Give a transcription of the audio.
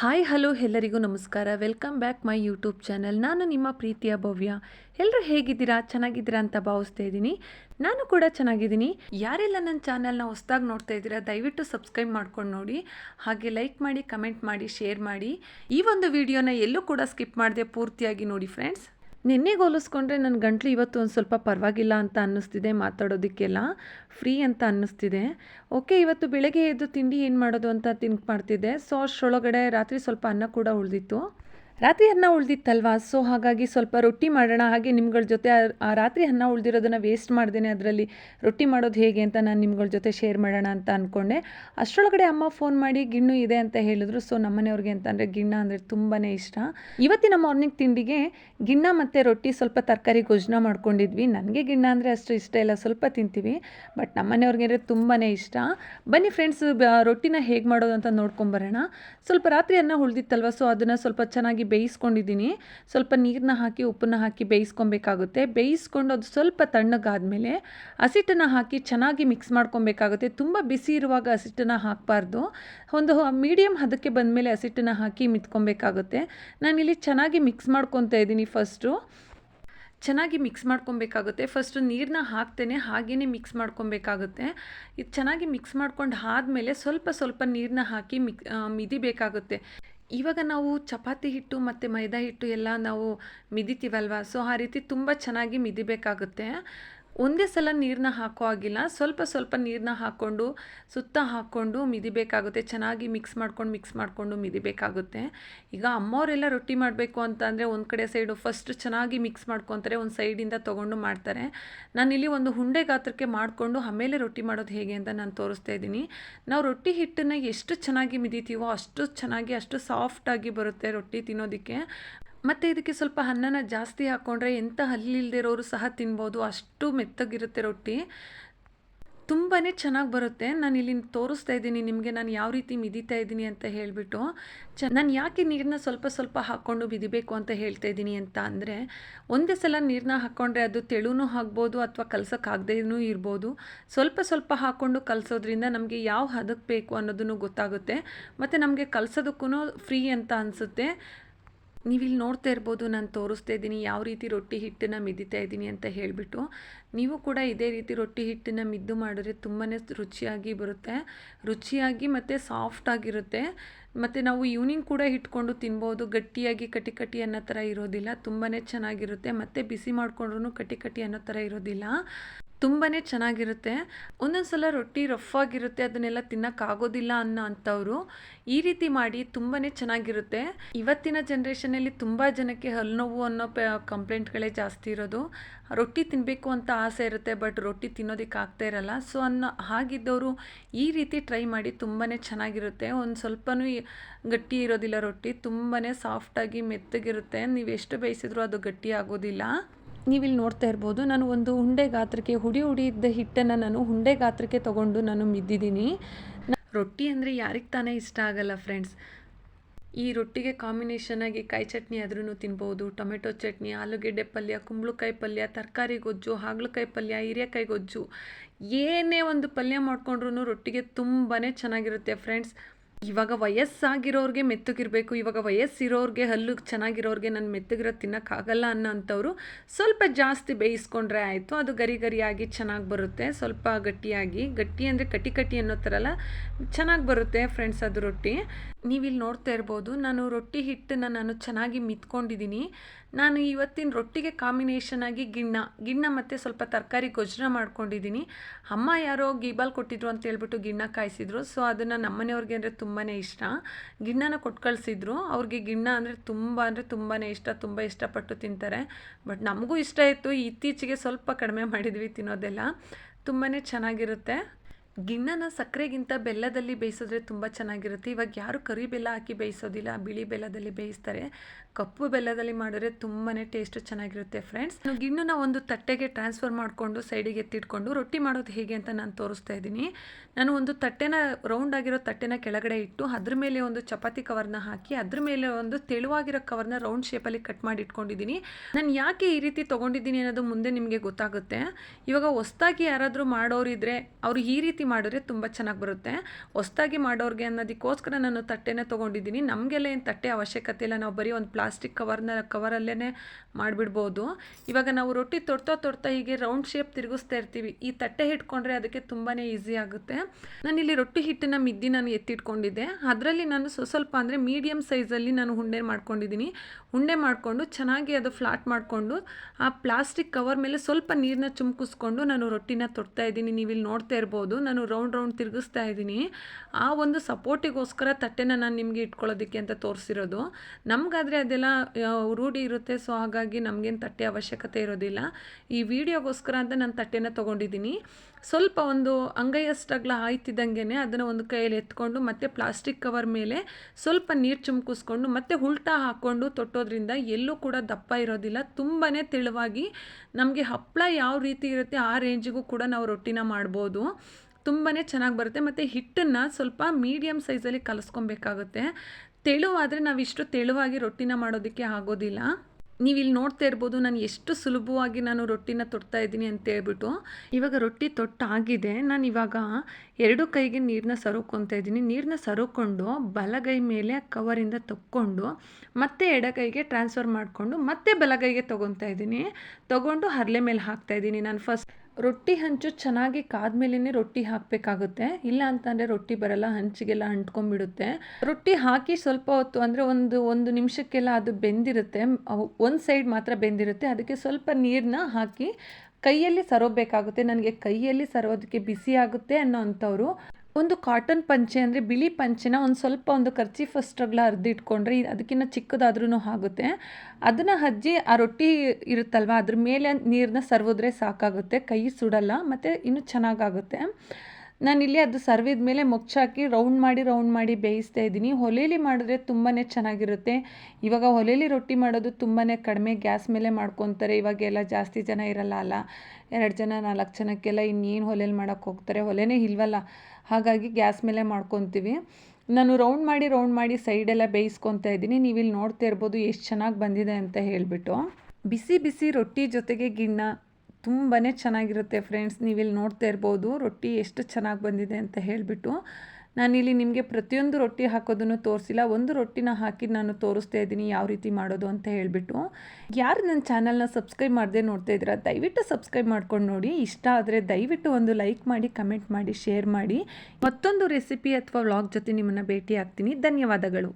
Hi, hello ಎಲ್ಲರಿಗೂ ನಮಸ್ಕಾರ. Welcome back my YouTube channel. ನಾನು ನಿಮ್ಮ ಪ್ರೀತಿಯ ಭವ್ಯ. ಎಲ್ಲರೂ ಹೇಗಿದ್ದೀರಾ? ಚೆನ್ನಾಗಿದ್ದೀರಾ ಅಂತ ಭಾವಿಸ್ತಾ ಇದ್ದೀನಿ. ನಾನು ಕೂಡ ಚೆನ್ನಾಗಿದ್ದೀನಿ. ಯಾರೆಲ್ಲ ನನ್ನ ಚಾನಲ್ನ ಹೊಸ್ದಾಗಿ ನೋಡ್ತಾ ಇದ್ದೀರಾ, ದಯವಿಟ್ಟು ಸಬ್ಸ್ಕ್ರೈಬ್ ಮಾಡ್ಕೊಂಡು ನೋಡಿ. ಹಾಗೆ ಲೈಕ್ ಮಾಡಿ, ಕಮೆಂಟ್ ಮಾಡಿ, ಶೇರ್ ಮಾಡಿ. ಈ ಒಂದು ವಿಡಿಯೋನ ಎಲ್ಲೂ ಕೂಡ ಸ್ಕಿಪ್ ಮಾಡದೆ ಪೂರ್ತಿಯಾಗಿ ನೋಡಿ ಫ್ರೆಂಡ್ಸ್. ನಿನ್ನೆಗೆ ಹೋಲಿಸ್ಕೊಂಡ್ರೆ ನನ್ನ ಗಂಟ್ಲು ಇವತ್ತು ಒಂದು ಸ್ವಲ್ಪ ಪರವಾಗಿಲ್ಲ ಅಂತ ಅನ್ನಿಸ್ತಿದೆ ಮಾತಾಡೋದಕ್ಕೆಲ್ಲ. ಫ್ರೀ ಅಂತ ಅನ್ನಿಸ್ತಿದೆ. ಓಕೆ, ಇವತ್ತು ಬೆಳಗ್ಗೆ ಎದ್ದು ತಿಂಡಿ ಏನು ಮಾಡೋದು ಅಂತ ತಿಂಕ್ ಮಾಡ್ತಿದ್ದೆ. ಸೊ ಅಷ್ಟರೊಳಗಡೆ ರಾತ್ರಿ ಸ್ವಲ್ಪ ಅನ್ನ ಕೂಡ ಉಳಿದಿತ್ತು. ರಾತ್ರಿ ಅನ್ನ ಉಳಿದಿತ್ತಲ್ವಾ? ಸೊ ಹಾಗಾಗಿ ಸ್ವಲ್ಪ ರೊಟ್ಟಿ ಮಾಡೋಣ. ಹಾಗೆ ನಿಮ್ಗಳ ಜೊತೆ ಆ- ರಾತ್ರಿ ಅನ್ನ ಉಳಿದಿರೋದನ್ನು ವೇಸ್ಟ್ ಮಾಡ್ದೇನೆ ಅದರಲ್ಲಿ. ರೊಟ್ಟಿ ಮಾಡೋದು ಹೇಗೆ ಅಂತ ನಾನು ನಿಮ್ಗಳ ಜೊತೆ ಶೇರ್ ಮಾಡೋಣ ಅಂತ ಅಂದ್ಕೊಂಡೆ ಅಷ್ಟರೊಳಗಡೆ ಅಮ್ಮ ಫೋನ್ ಮಾಡಿ, ಗಿಣ್ಣು ಇದೆ ಅಂತ ಹೇಳಿದ್ರು. ಸೊ ನಮ್ಮನೆಯವ್ರಿಗೆ ಅಂತಂದರೆ ಗಿಣ್ಣ ಅಂದರೆ ತುಂಬಾ ಇಷ್ಟ. ಇವತ್ತಿನ ಮಾರ್ನಿಂಗ್ ತಿಂಡಿಗೆ ಗಿಣ್ಣ ಮತ್ತು ರೊಟ್ಟಿ ಸ್ವಲ್ಪ ತರಕಾರಿ ಗೊಜ್ಜನ ಮಾಡ್ಕೊಂಡಿದ್ವಿ. ನನಗೆ ಗಿಣ್ಣ ಅಂದರೆ ಅಷ್ಟು ಇಷ್ಟ ಇಲ್ಲ. ಸ್ವಲ್ಪ ತಿಂತೀವಿ. ಬಟ್ ನಮ್ಮನೆಯವ್ರಿಗೆ ಅಂದರೆ ತುಂಬಾ ಇಷ್ಟ. ಬನ್ನಿ ಫ್ರೆಂಡ್ಸ್ ರೊಟ್ಟಿನ ಹೇಗೆ ಮಾಡೋದು ಅಂತ ನೋಡ್ಕೊಂಬರೋಣ ಸ್ವಲ್ಪ ರಾತ್ರಿ ಅನ್ನ ಉಳಿದಿತ್ತಲ್ವ? ಸೊ ಅದನ್ನು ಸ್ವಲ್ಪ ಚೆನ್ನಾಗಿ ಬೇಯಿಸ್ಕೊಂಡಿದ್ದೀನಿ. ಸ್ವಲ್ಪ ನೀರನ್ನ ಹಾಕಿ, ಉಪ್ಪನ್ನ ಹಾಕಿ ಬೇಯಿಸ್ಕೊಬೇಕಾಗುತ್ತೆ. ಬೇಯಿಸ್ಕೊಂಡು ಅದು ಸ್ವಲ್ಪ ತಣ್ಣಗಾದಮೇಲೆ ಹಸಿಟ್ಟನ್ನು ಹಾಕಿ ಚೆನ್ನಾಗಿ ಮಿಕ್ಸ್ ಮಾಡ್ಕೊಬೇಕಾಗುತ್ತೆ. ತುಂಬ ಬಿಸಿ ಇರುವಾಗ ಹಸಿಟ್ಟನ್ನು ಹಾಕಬಾರ್ದು. ಒಂದು ಮೀಡಿಯಮ್ ಹದಕ್ಕೆ ಬಂದಮೇಲೆ ಹಸಿಟ್ಟನ್ನು ಹಾಕಿ ಮಿತ್ಕೊಬೇಕಾಗುತ್ತೆ. ನಾನಿಲ್ಲಿ ಚೆನ್ನಾಗಿ ಮಿಕ್ಸ್ ಮಾಡ್ಕೊತಾ ಇದ್ದೀನಿ ಫಸ್ಟು. ಚೆನ್ನಾಗಿ ಮಿಕ್ಸ್ ಮಾಡ್ಕೊಬೇಕಾಗುತ್ತೆ. ಫಸ್ಟು ನೀರನ್ನ ಹಾಕ್ತೇನೆ ಹಾಗೇ ಮಿಕ್ಸ್ ಮಾಡ್ಕೊಬೇಕಾಗುತ್ತೆ. ಇದು ಚೆನ್ನಾಗಿ ಮಿಕ್ಸ್ ಮಾಡ್ಕೊಂಡು ಆದಮೇಲೆ ಸ್ವಲ್ಪ ಸ್ವಲ್ಪ ನೀರನ್ನ ಹಾಕಿ ಮಿಕ್ ಮಿದಿಬೇಕಾಗುತ್ತೆ. ಇವಾಗ ನಾವು ಚಪಾತಿ ಹಿಟ್ಟು ಮತ್ತು ಮೈದಾ ಹಿಟ್ಟು ಎಲ್ಲ ನಾವು ಮಿದಿತೀವಲ್ವ? ಸೊ ಆ ರೀತಿ ತುಂಬ ಚೆನ್ನಾಗಿ ಮಿದಿಬೇಕಾಗುತ್ತೆ. ಒಂದೇ ಸಲ ನೀರನ್ನ ಹಾಕೋ ಆಗಿಲ್ಲ ಸ್ವಲ್ಪ ಸ್ವಲ್ಪ ನೀರನ್ನ ಹಾಕ್ಕೊಂಡು ಸುತ್ತ ಹಾಕ್ಕೊಂಡು ಮಿದಿಬೇಕಾಗುತ್ತೆ. ಚೆನ್ನಾಗಿ ಮಿಕ್ಸ್ ಮಾಡ್ಕೊಂಡು ಮಿಕ್ಸ್ ಮಾಡಿಕೊಂಡು ಮಿದಿಬೇಕಾಗುತ್ತೆ. ಈಗ ಅಮ್ಮವರೆಲ್ಲ ರೊಟ್ಟಿ ಮಾಡಬೇಕು ಅಂತ ಅಂದರೆ ಒಂದು ಕಡೆ ಸೈಡು ಫಸ್ಟ್ ಚೆನ್ನಾಗಿ ಮಿಕ್ಸ್ ಮಾಡ್ಕೊತಾರೆ, ಒಂದು ಸೈಡಿಂದ ತೊಗೊಂಡು ಮಾಡ್ತಾರೆ. ನಾನಿಲ್ಲಿ ಒಂದು ಹುಂಡೆ ಗಾತ್ರಕ್ಕೆ ಮಾಡಿಕೊಂಡು ಆಮೇಲೆ ರೊಟ್ಟಿ ಮಾಡೋದು ಹೇಗೆ ಅಂತ ನಾನು ತೋರಿಸ್ತಾ ಇದ್ದೀನಿ. ನಾವು ರೊಟ್ಟಿ ಹಿಟ್ಟನ್ನು ಎಷ್ಟು ಚೆನ್ನಾಗಿ ಮಿದಿತೀವೋ ಅಷ್ಟು ಚೆನ್ನಾಗಿ, ಅಷ್ಟು ಸಾಫ್ಟಾಗಿ ಬರುತ್ತೆ ರೊಟ್ಟಿ ತಿನ್ನೋದಕ್ಕೆ. ಮತ್ತು ಇದಕ್ಕೆ ಸ್ವಲ್ಪ ಅನ್ನನ ಜಾಸ್ತಿ ಹಾಕ್ಕೊಂಡ್ರೆ ಎಂಥ ಹಲ್ಲಿಲ್ದಿರೋರು ಸಹ ತಿನ್ಬೋದು. ಅಷ್ಟು ಮೆತ್ತಗಿರುತ್ತೆ ರೊಟ್ಟಿ. ತುಂಬಾ ಚೆನ್ನಾಗಿ ಬರುತ್ತೆ. ನಾನು ಇಲ್ಲಿ ತೋರಿಸ್ತಾ ಇದ್ದೀನಿ. ನಿಮಗೆ ನಾನು ಯಾವ ರೀತಿ ಮಿದಿತಾ ಇದ್ದೀನಿ ಅಂತ ಹೇಳಿಬಿಟ್ಟು. ಚ, ನಾನು ಯಾಕೆ ನೀರನ್ನ ಸ್ವಲ್ಪ ಸ್ವಲ್ಪ ಹಾಕ್ಕೊಂಡು ಮಿದಿಬೇಕು ಅಂತ ಹೇಳ್ತಾ ಇದ್ದೀನಿ ಅಂತ ಅಂದರೆ, ಒಂದೇ ಸಲ ನೀರನ್ನ ಹಾಕ್ಕೊಂಡ್ರೆ ಅದು ತೆಳುನೂ ಆಗ್ಬೋದು ಅಥವಾ ಕಲ್ಸೋಕ್ಕಾಗದೇನೂ ಇರ್ಬೋದು. ಸ್ವಲ್ಪ ಸ್ವಲ್ಪ ಹಾಕ್ಕೊಂಡು ಕಲಸೋದ್ರಿಂದ ನಮಗೆ ಯಾವ ಹದಕ್ಕೆ ಬೇಕು ಅನ್ನೋದನ್ನು ಗೊತ್ತಾಗುತ್ತೆ. ಮತ್ತು ನಮಗೆ ಕಲಸೋದಕ್ಕೂ ಫ್ರೀ ಅಂತ ಅನಿಸುತ್ತೆ. ನೀವಿಲ್ಲಿ ನೋಡ್ತಾ ಇರ್ಬೋದು ನಾನು ತೋರಿಸ್ತಾ ಇದ್ದೀನಿ ಯಾವ ರೀತಿ ರೊಟ್ಟಿ ಹಿಟ್ಟನ್ನು ಮಿದಿತಾ ಇದ್ದೀನಿ ಅಂತ ಹೇಳಿಬಿಟ್ಟು ನೀವು ಕೂಡ ಇದೇ ರೀತಿ ರೊಟ್ಟಿ ಹಿಟ್ಟನ್ನು ಮಿದ್ದು ಮಾಡಿದ್ರೆ ತುಂಬಾ ರುಚಿಯಾಗಿ ಬರುತ್ತೆ. ರುಚಿಯಾಗಿ ಮತ್ತು ಸಾಫ್ಟಾಗಿರುತ್ತೆ ಮತ್ತು ನಾವು ಈವ್ನಿಂಗ್ ಕೂಡ ಇಟ್ಕೊಂಡು ತಿನ್ಬೋದು. ಗಟ್ಟಿಯಾಗಿ ಕಟಿ ಕಟಿ ಅನ್ನೋ ಥರ ಇರೋದಿಲ್ಲ. ತುಂಬಾ ಚೆನ್ನಾಗಿರುತ್ತೆ. ಮತ್ತು ಬಿಸಿ ಮಾಡಿಕೊಂಡ್ರೂ ಕಟಿ ಕಟಿ ಅನ್ನೋ ಥರ ಇರೋದಿಲ್ಲ. ತುಂಬಾ ಚೆನ್ನಾಗಿರುತ್ತೆ. ಒಂದೊಂದು ಸಲ ರೊಟ್ಟಿ ರಫ್ ಆಗಿರುತ್ತೆ. ಅದನ್ನೆಲ್ಲ ತಿನ್ನೋಕ್ಕಾಗೋದಿಲ್ಲ ಅನ್ನೋ ಅಂಥವ್ರು ಈ ರೀತಿ ಮಾಡಿ ತುಂಬಾ ಚೆನ್ನಾಗಿರುತ್ತೆ. ಇವತ್ತಿನ ಜನ್ರೇಷನಲ್ಲಿ ತುಂಬ ಜನಕ್ಕೆ ಹಲ್ಲುನೋವು ಅನ್ನೋ ಪ ಕಂಪ್ಲೇಂಟ್ಗಳೇ ಜಾಸ್ತಿ ಇರೋದು. ರೊಟ್ಟಿ ತಿನ್ನಬೇಕು ಅಂತ ಆಸೆ ಇರುತ್ತೆ, ಬಟ್ ರೊಟ್ಟಿ ತಿನ್ನೋದಕ್ಕೆ ಆಗ್ತಾ ಇರಲ್ಲ. ಸೊ ಅನ್ನೋ ಹಾಗಿದ್ದವರು ಈ ರೀತಿ ಟ್ರೈ ಮಾಡಿ ತುಂಬಾ ಚೆನ್ನಾಗಿರುತ್ತೆ. ಒಂದು ಸ್ವಲ್ಪನೂ ಗಟ್ಟಿ ಇರೋದಿಲ್ಲ ರೊಟ್ಟಿ ತುಂಬಾ ಸಾಫ್ಟಾಗಿ ಮೆತ್ತಗಿರುತ್ತೆ. ನೀವು ಎಷ್ಟು ಬೇಯಿಸಿದ್ರೂ ಅದು ಗಟ್ಟಿ ಆಗೋದಿಲ್ಲ. ನೀವಿಲ್ಲಿ ನೋಡ್ತಾ ಇರ್ಬೋದು, ನಾನು ಒಂದು ಉಂಡೆ ಗಾತ್ರಕ್ಕೆ, ಹುಡಿ ಹುಡಿ ಇದ್ದ ಹಿಟ್ಟನ್ನು ನಾನು ಉಂಡೆ ಗಾತ್ರಕ್ಕೆ ತೊಗೊಂಡು ನಾನು ಮಿದ್ದಿದ್ದೀನಿ. ರೊಟ್ಟಿ ಅಂದರೆ ಯಾರಿಗೆ ತಾನೇ ಇಷ್ಟ ಆಗಲ್ಲ ಫ್ರೆಂಡ್ಸ್ ಈ ರೊಟ್ಟಿಗೆ ಕಾಂಬಿನೇಷನ್ ಆಗಿ ಕಾಯಿ ಚಟ್ನಿ ಆದ್ರೂ ತಿನ್ಬೋದು. ಟೊಮೆಟೊ ಚಟ್ನಿ, ಆಲೂಗೆಡ್ಡೆ ಪಲ್ಯ, ಕುಂಬಳಕಾಯಿ ಪಲ್ಯ, ತರಕಾರಿ ಗೊಜ್ಜು, ಹಾಗಲಕಾಯಿ ಪಲ್ಯ ಹಿರಿಯಕಾಯಿ ಗೊಜ್ಜು ಏನೇ ಒಂದು ಪಲ್ಯ ಮಾಡ್ಕೊಂಡ್ರೂ ರೊಟ್ಟಿಗೆ ತುಂಬಾ ಚೆನ್ನಾಗಿರುತ್ತೆ ಫ್ರೆಂಡ್ಸ್ ಇವಾಗ ವಯಸ್ಸಾಗಿರೋರಿಗೆ ಮೆತ್ತಗಿರಬೇಕು, ಇವಾಗ ವಯಸ್ಸಿರೋರಿಗೆ ಹಲ್ಲು ಚೆನ್ನಾಗಿರೋರಿಗೆ ನಾನು ಮೆತ್ತಗಿರೋದು ತಿನ್ನೋಕ್ಕಾಗಲ್ಲ ಅನ್ನೋ ಅಂಥವ್ರು ಸ್ವಲ್ಪ ಜಾಸ್ತಿ ಬೇಯಿಸ್ಕೊಂಡ್ರೆ ಆಯಿತು. ಅದು ಗರಿ ಗರಿಯಾಗಿ ಚೆನ್ನಾಗಿ ಬರುತ್ತೆ. ಸ್ವಲ್ಪ ಗಟ್ಟಿಯಾಗಿ, ಗಟ್ಟಿ ಅಂದರೆ ಕಟಿ ಕಟಿ ಅನ್ನೋ ಥರಲ್ಲ, ಚೆನ್ನಾಗಿ ಬರುತ್ತೆ ಫ್ರೆಂಡ್ಸ್ ಅದು ರೊಟ್ಟಿ. ನೀವಿಲ್ಲಿ ನೋಡ್ತಾ ಇರ್ಬೋದು, ನಾನು ರೊಟ್ಟಿ ಹಿಟ್ಟನ್ನು ನಾನು ಚೆನ್ನಾಗಿ ಮಿತ್ಕೊಂಡಿದ್ದೀನಿ ನಾನು ಇವತ್ತಿನ ರೊಟ್ಟಿಗೆ ಕಾಂಬಿನೇಷನ್ ಆಗಿ ಗಿಣ್ಣ ಗಿಣ್ಣ ಮತ್ತು ಸ್ವಲ್ಪ ತರಕಾರಿ ಗೊಜ್ಜರ ಮಾಡ್ಕೊಂಡಿದ್ದೀನಿ. ಅಮ್ಮ ಯಾರೋ ಗೀಬಾಲ್ ಕೊಟ್ಟಿದ್ರು ಅಂತ ಹೇಳ್ಬಿಟ್ಟು ಗಿಣ್ಣ ಕಾಯಿಸಿದ್ರು. ಸೊ ಅದನ್ನು ನಮ್ಮನೆಯವ್ರಿಗೆ ಅಂದರೆ ತುಂಬಾ ಇಷ್ಟ. ಗಿಣ್ಣನ ಕೊಟ್ಟು ಕಳಿಸಿದ್ರು. ಅವ್ರಿಗೆ ಗಿಣ್ಣ ಅಂದರೆ ತುಂಬ ಅಂದರೆ ತುಂಬಾ ಇಷ್ಟ, ತುಂಬ ಇಷ್ಟಪಟ್ಟು ತಿಂತಾರೆ. ಬಟ್ ನಮಗೂ ಇಷ್ಟ ಇತ್ತು. ಇತ್ತೀಚೆಗೆ ಸ್ವಲ್ಪ ಕಡಿಮೆ ಮಾಡಿದ್ವಿ ತಿನ್ನೋದೆಲ್ಲ. ತುಂಬಾ ಚೆನ್ನಾಗಿರುತ್ತೆ. ಗಿಣ್ಣನ ಸಕ್ಕರೆಗಿಂತ ಬೆಲ್ಲದಲ್ಲಿ ಬೇಯಿಸಿದ್ರೆ ತುಂಬ ಚೆನ್ನಾಗಿರುತ್ತೆ. ಇವಾಗ ಯಾರು ಕರಿ ಬೆಲ್ಲ ಹಾಕಿ ಬೇಯಿಸೋದಿಲ್ಲ, ಬಿಳಿ ಬೆಲ್ಲದಲ್ಲಿ ಬೇಯಿಸ್ತಾರೆ. ಕಪ್ಪು ಬೆಲ್ಲದಲ್ಲಿ ಮಾಡಿದ್ರೆ ತುಂಬಾ ಟೇಸ್ಟ್ ಚೆನ್ನಾಗಿರುತ್ತೆ ಫ್ರೆಂಡ್ಸ್ ನಾನು ಗಿಣ್ಣನ ಒಂದು ತಟ್ಟೆಗೆ ಟ್ರಾನ್ಸ್ಫರ್ ಮಾಡಿಕೊಂಡು ಸೈಡಿಗೆ ಎತ್ತಿಟ್ಕೊಂಡು ರೊಟ್ಟಿ ಮಾಡೋದು ಹೇಗೆ ಅಂತ ನಾನು ತೋರಿಸ್ತಾ ಇದ್ದೀನಿ. ನಾನು ಒಂದು ತಟ್ಟೆನ ರೌಂಡ್ ಆಗಿರೋ ತಟ್ಟೆನ ಕೆಳಗಡೆ ಇಟ್ಟು ಅದ್ರ ಮೇಲೆ ಒಂದು ಚಪಾತಿ ಕವರ್ನ ಹಾಕಿ ಅದ್ರ ಮೇಲೆ ಒಂದು ತೆಳುವಾಗಿರೋ ಕವರ್ನ ರೌಂಡ್ ಶೇಪಲ್ಲಿ ಕಟ್ ಮಾಡಿ ಇಟ್ಕೊಂಡಿದ್ದೀನಿ. ನಾನು ಯಾಕೆ ಈ ರೀತಿ ತೊಗೊಂಡಿದ್ದೀನಿ ಅನ್ನೋದು ಮುಂದೆ ನಿಮಗೆ ಗೊತ್ತಾಗುತ್ತೆ. ಇವಾಗ ಹೊಸ್ದಾಗಿ ಯಾರಾದರೂ ಮಾಡೋರಿದ್ರೆ ಅವರು ಈ ರೀತಿ ಮಾಡಿದ್ರೆ ತುಂಬ ಚೆನ್ನಾಗಿ ಬರುತ್ತೆ. ಹೊಸ್ದಾಗಿ ಮಾಡೋರಿಗೆ ಅನ್ನೋದಕ್ಕೋಸ್ಕರ ನಾನು ತಟ್ಟೆನೇ ತೊಗೊಂಡಿದ್ದೀನಿ. ನಮಗೆಲ್ಲ ಏನು ತಟ್ಟೆ ಅವಶ್ಯಕತೆ ಇಲ್ಲ. ನಾವು ಬರೀ ಒಂದು ಪ್ಲಾಸ್ಟಿಕ್ ಕವರ್ನ ಕವರಲ್ಲೇ ಮಾಡಿಬಿಡ್ಬೋದು. ಇವಾಗ ನಾವು ರೊಟ್ಟಿ ತೊಡ್ತಾ ತೊಡ್ತಾ ಹೀಗೆ ರೌಂಡ್ ಶೇಪ್ ತಿರುಗಿಸ್ತಾ ಇರ್ತೀವಿ. ಈ ತಟ್ಟೆ ಹಿಡ್ಕೊಂಡ್ರೆ ಅದಕ್ಕೆ ತುಂಬಾ ಈಸಿ ಆಗುತ್ತೆ. ನಾನಿಲ್ಲಿ ರೊಟ್ಟಿ ಹಿಟ್ಟನ್ನ ಮಿದ್ದಿ ನಾನು ಎತ್ತಿಟ್ಕೊಂಡಿದ್ದೆ. ಅದರಲ್ಲಿ ನಾನು ಸ್ವಸ್ವಲ್ಪ ಅಂದರೆ ಮೀಡಿಯಮ್ ಸೈಜಲ್ಲಿ ನಾನು ಉಂಡೆ ಮಾಡ್ಕೊಂಡಿದ್ದೀನಿ. ಉಂಡೆ ಮಾಡಿಕೊಂಡು ಚೆನ್ನಾಗಿ ಅದು ಫ್ಲಾಟ್ ಮಾಡಿಕೊಂಡು ಆ ಪ್ಲಾಸ್ಟಿಕ್ ಕವರ್ ಮೇಲೆ ಸ್ವಲ್ಪ ನೀರನ್ನ ಚುಮ್ಕಿಸ್ಕೊಂಡು ನಾನು ರೊಟ್ಟಿನ ತೊಡ್ತಾ ಇದ್ದೀನಿ. ನೀವು ಇಲ್ಲಿ ನೋಡ್ತಾ ಇರ್ಬೋದು. ನಾನು ರೌಂಡ್ ರೌಂಡ್ ತಿರುಗಿಸ್ತಾ ಇದ್ದೀನಿ. ಆ ಒಂದು ಸಪೋರ್ಟಿಗೋಸ್ಕರ ತಟ್ಟೆನ ನಾನು ನಿಮಗೆ ಇಟ್ಕೊಳ್ಳೋದಕ್ಕೆ ಅಂತ ತೋರಿಸಿರೋದು. ನಮಗಾದರೆ ಅದೆಲ್ಲ ರೂಢಿ ಇರುತ್ತೆ. ಸೊ ಹಾಗಾಗಿ ನಮಗೇನು ತಟ್ಟೆ ಅವಶ್ಯಕತೆ ಇರೋದಿಲ್ಲ. ಈ ವಿಡಿಯೋಗೋಸ್ಕರ ಅಂತ ನಾನು ತಟ್ಟೆನ ತೊಗೊಂಡಿದ್ದೀನಿ. ಸ್ವಲ್ಪ ಒಂದು ಅಂಗೈಯಷ್ಟಗ್ಲ ಆಯ್ತಿದ್ದಂಗೆ ಅದನ್ನು ಒಂದು ಕೈಯಲ್ಲಿ ಎತ್ಕೊಂಡು, ಮತ್ತೆ ಪ್ಲಾಸ್ಟಿಕ್ ಕವರ್ ಮೇಲೆ ಸ್ವಲ್ಪ ನೀರು ಚುಮ್ಕಿಸ್ಕೊಂಡು, ಮತ್ತೆ ಉಲ್ಟಾ ಹಾಕ್ಕೊಂಡು ತೊಟ್ಟೋದ್ರಿಂದ ಎಲ್ಲೂ ಕೂಡ ದಪ್ಪ ಇರೋದಿಲ್ಲ. ತುಂಬಾ ತೆಳುವಾಗಿ ನಮಗೆ ಹಪ್ಪಳ ಯಾವ ರೀತಿ ಇರುತ್ತೆ ಆ ರೇಂಜಿಗೂ ಕೂಡ ನಾವು ರೊಟ್ಟಿನ ಮಾಡ್ಬೋದು. ತುಂಬಾ ಚೆನ್ನಾಗಿ ಬರುತ್ತೆ. ಮತ್ತು ಹಿಟ್ಟನ್ನು ಸ್ವಲ್ಪ ಮೀಡಿಯಮ್ ಸೈಜಲ್ಲಿ ಕಲಿಸ್ಕೊಬೇಕಾಗುತ್ತೆ. ತೆಳುವಾದರೆ ನಾವು ಇಷ್ಟು ತೆಳುವಾಗಿ ರೊಟ್ಟಿನ ಮಾಡೋದಕ್ಕೆ ಆಗೋದಿಲ್ಲ. ನೀವು ಇಲ್ಲಿ ನೋಡ್ತಾ ಇರ್ಬೋದು, ನಾನು ಎಷ್ಟು ಸುಲಭವಾಗಿ ನಾನು ರೊಟ್ಟಿನ ತೊಡ್ತಾ ಇದ್ದೀನಿ ಅಂತ ಹೇಳ್ಬಿಟ್ಟು. ಇವಾಗ ರೊಟ್ಟಿ ತೊಟ್ಟಾಗಿದೆ. ನಾನು ಇವಾಗ ಎರಡು ಕೈಗೆ ನೀರನ್ನ ಸರೋಕೊತಾ ಇದ್ದೀನಿ. ನೀರನ್ನ ಸರೋಕೊಂಡು ಬಲಗೈ ಮೇಲೆ ಕವರಿಂದ ತಕ್ಕೊಂಡು, ಮತ್ತೆ ಎಡಗೈಗೆ ಟ್ರಾನ್ಸ್ಫರ್ ಮಾಡಿಕೊಂಡು, ಮತ್ತೆ ಬಲಗೈಗೆ ತೊಗೊತಾ ಇದ್ದೀನಿ. ತೊಗೊಂಡು ಹರಳೆ ಮೇಲೆ ಹಾಕ್ತಾ ಇದ್ದೀನಿ ನಾನು ಫಸ್ಟ್ ರೊಟ್ಟಿ ಹಂಚು ಚೆನ್ನಾಗಿ ಕಾದ್ಮೇಲೆ ರೊಟ್ಟಿ ಹಾಕಬೇಕಾಗುತ್ತೆ. ಇಲ್ಲ ಅಂತಂದರೆ ರೊಟ್ಟಿ ಬರಲ್ಲ, ಹಂಚಿಗೆಲ್ಲ ಅಂಟ್ಕೊಂಡ್ಬಿಡುತ್ತೆ. ರೊಟ್ಟಿ ಹಾಕಿ ಸ್ವಲ್ಪ ಹೊತ್ತು ಅಂದರೆ ಒಂದು ಒಂದು ನಿಮಿಷಕ್ಕೆಲ್ಲ ಅದು ಬೆಂದಿರುತ್ತೆ. ಒಂದು ಸೈಡ್ ಮಾತ್ರ ಬೆಂದಿರುತ್ತೆ. ಅದಕ್ಕೆ ಸ್ವಲ್ಪ ನೀರನ್ನ ಹಾಕಿ ಕೈಯಲ್ಲಿ ಸರೋಬೇಕಾಗುತ್ತೆ. ನನಗೆ ಕೈಯಲ್ಲಿ ಸರೋದಕ್ಕೆ ಬಿಸಿ ಆಗುತ್ತೆ ಅನ್ನೋ ಅಂಥವ್ರು. ಒಂದು ಕಾಟನ್ ಪಂಚೆ ಅಂದರೆ ಬಿಳಿ ಪಂಚೆನ ಒಂದು ಸ್ವಲ್ಪ ಒಂದು ಖರ್ಚಿ ಫಸ್ಟ್ರಗ್ಲ ಅರ್ದಿಟ್ಕೊಂಡ್ರೆ ಅದಕ್ಕಿಂತ ಚಿಕ್ಕದಾದ್ರೂ ಆಗುತ್ತೆ. ಅದನ್ನು ಹಜ್ಜಿ ಆ ರೊಟ್ಟಿ ಇರುತ್ತಲ್ವ ಅದ್ರ ಮೇಲೆ ನೀರನ್ನ ಸರ್ವಿದ್ರೆ ಸಾಕಾಗುತ್ತೆ. ಕೈ ಸುಡಲ್ಲ, ಮತ್ತು ಇನ್ನೂ ಚೆನ್ನಾಗಾಗುತ್ತೆ. ನಾನಿಲ್ಲಿ ಅದು ಸರ್ವಿದ ಮೇಲೆ ಮುಚ್ಚಾಕಿ ರೌಂಡ್ ಮಾಡಿ ರೌಂಡ್ ಮಾಡಿ ಬೇಯಿಸ್ತಾ ಇದ್ದೀನಿ. ಒಲೆಯಲ್ಲಿ ಮಾಡಿದ್ರೆ ತುಂಬಾ ಚೆನ್ನಾಗಿರುತ್ತೆ. ಇವಾಗ ಒಲೆಯಲ್ಲಿ ರೊಟ್ಟಿ ಮಾಡೋದು ತುಂಬಾ ಕಡಿಮೆ ಗ್ಯಾಸ್ ಮೇಲೆ ಮಾಡ್ಕೊತಾರೆ. ಇವಾಗೆಲ್ಲ ಜಾಸ್ತಿ ಜನ ಇರಲ್ಲ ಅಲ್ಲ. ಎರಡು ಜನ, ನಾಲ್ಕು ಜನಕ್ಕೆಲ್ಲ ಇನ್ನೇನು ಒಲೆಯಲ್ಲಿ ಮಾಡೋಕ್ಕೆ ಹೋಗ್ತಾರೆ. ಒಲೆನೇ ಇಲ್ವಲ್ಲ. ಹಾಗಾಗಿ ಗ್ಯಾಸ್ ಮೇಲೆ ಮಾಡ್ಕೊತೀವಿ. ನಾನು ರೌಂಡ್ ಮಾಡಿ ರೌಂಡ್ ಮಾಡಿ ಸೈಡೆಲ್ಲ ಬೇಯಿಸ್ಕೊತಾ ಇದ್ದೀನಿ. ನೀವು ಇಲ್ಲಿ ನೋಡ್ತಾ ಇರ್ಬೋದು ಎಷ್ಟು ಚೆನ್ನಾಗಿ ಬಂದಿದೆ ಅಂತ ಹೇಳಿಬಿಟ್ಟು. ಬಿಸಿ ಬಿಸಿ ರೊಟ್ಟಿ ಜೊತೆಗೆ ಗಿಣ್ಣ ತುಂಬಾ ಚೆನ್ನಾಗಿರುತ್ತೆ ಫ್ರೆಂಡ್ಸ್, ನೀವಿಲ್ಲಿ ನೋಡ್ತಾ ಇರ್ಬೋದು ರೊಟ್ಟಿ ಎಷ್ಟು ಚೆನ್ನಾಗಿ ಬಂದಿದೆ ಅಂತ ಹೇಳಿಬಿಟ್ಟು. ನಾನಿಲ್ಲಿ ನಿಮಗೆ ಪ್ರತಿಯೊಂದು ರೊಟ್ಟಿ ಹಾಕೋದನ್ನು ತೋರಿಸಿಲ್ಲ, ಒಂದು ರೊಟ್ಟಿನ ಹಾಕಿ ನಾನು ತೋರಿಸ್ತಾ ಇದ್ದೀನಿ ಯಾವ ರೀತಿ ಮಾಡೋದು ಅಂತ ಹೇಳಿಬಿಟ್ಟು. ಯಾರು ನನ್ನ ಚಾನಲ್ನ ಸಬ್ಸ್ಕ್ರೈಬ್ ಮಾಡದೆ ನೋಡ್ತಾ ಇದ್ದೀರಾ, ದಯವಿಟ್ಟು ಸಬ್ಸ್ಕ್ರೈಬ್ ಮಾಡ್ಕೊಂಡು ನೋಡಿ. ಇಷ್ಟ ಆದರೆ ದಯವಿಟ್ಟು ಒಂದು ಲೈಕ್ ಮಾಡಿ, ಕಮೆಂಟ್ ಮಾಡಿ, ಶೇರ್ ಮಾಡಿ. ಮತ್ತೊಂದು ರೆಸಿಪಿ ಅಥವಾ ವ್ಲಾಗ್ ಜೊತೆ ನಿಮ್ಮನ್ನು ಭೇಟಿ ಆಗ್ತೀನಿ ಧನ್ಯವಾದಗಳು.